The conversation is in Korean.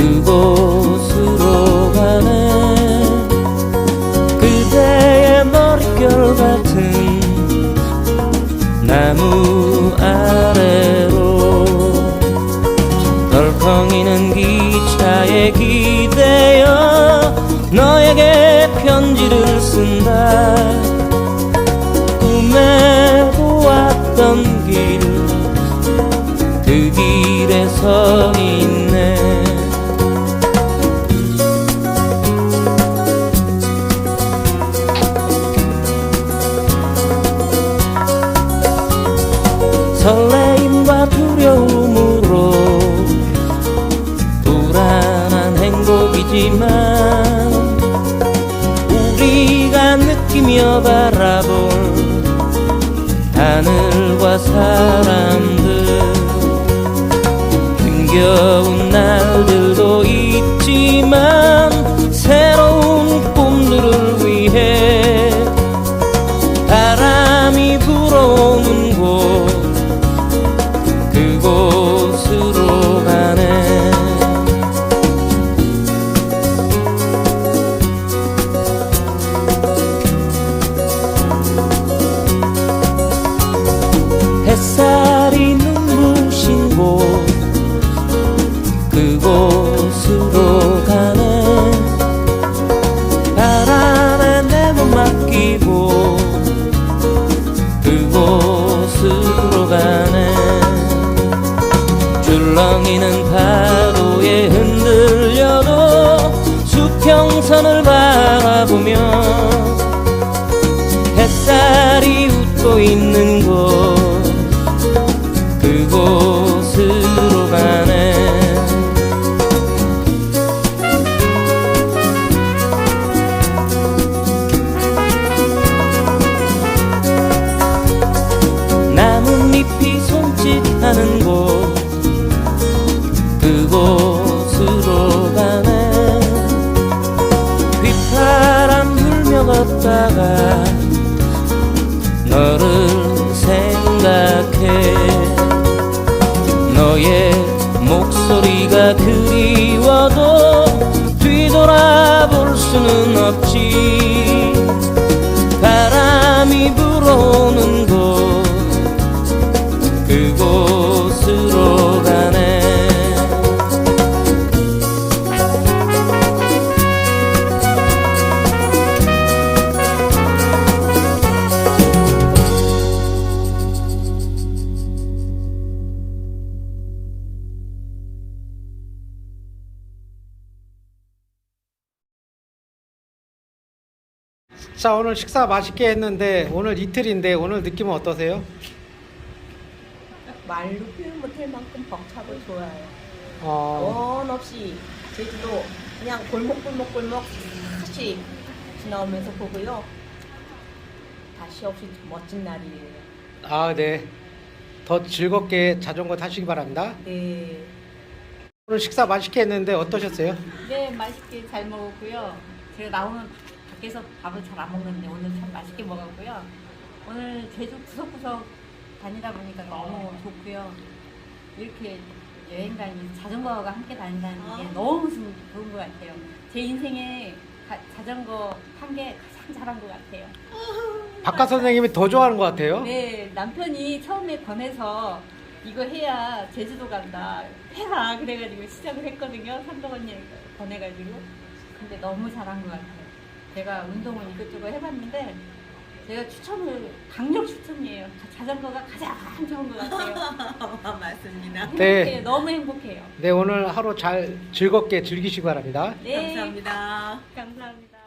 그곳으로 가네 그대의 머릿결 같은 나무 아래로 덜컹이는 기차에 기대어 너에게 편지를 쓴다. 꿈에 보았던 길 그 길에서 있는 설레임과 두려움으로 불안한 행복이지만 우리가 느끼며 바라볼 하늘과 사람들 힘겨운 날들도 있지만 곳으로 가네 바람에 내몸 맡기고 그곳으로 가네 줄렁이는 파도에 흔들려도 수평선을 바라보며 햇살이 웃고 있는 수는 없지 자 오늘 식사 맛있게 했는데 오늘 이틀인데 오늘 느낌은 어떠세요? 말로 표현 못할 만큼 벅차고 좋아요. 어, 원 없이 제주도 그냥 골목골목골목 다시 지나오면서 보고요. 다시 없이 멋진 날이에요. 아 네. 더 즐겁게 자전거 타시기 바랍니다. 네. 오늘 식사 맛있게 했는데 어떠셨어요? 네, 맛있게 잘 먹었고요. 제가 나오면 밖에서 밥을 잘 안 먹는데 오늘 참 맛있게 먹었고요. 오늘 제주 구석구석 다니다 보니까 너무 좋고요. 이렇게 여행 다니 자전거가 함께 다닌다는 게 너무 좋- 좋은 것 같아요. 제 인생에 가- 자전거 탄 게 가장 잘한 것 같아요. 박가 선생님이 더 좋아하는 것 같아요. 네, 남편이 처음에 권해서 이거 해야 제주도 간다. 해라. 그래가지고 시작을 했거든요. 삼덕 언니 권해가지고. 근데 너무 잘한 것 같아요. 제가 운동을 이것저것 해봤는데 제가 추천을 강력 추천이에요. 자전거가 가장 좋은 것 같아요. 맞습니다. 행복해요. 네. 너무 행복해요. 네 오늘 하루 잘 즐겁게 즐기시기 바랍니다. 네, 감사합니다. 감사합니다.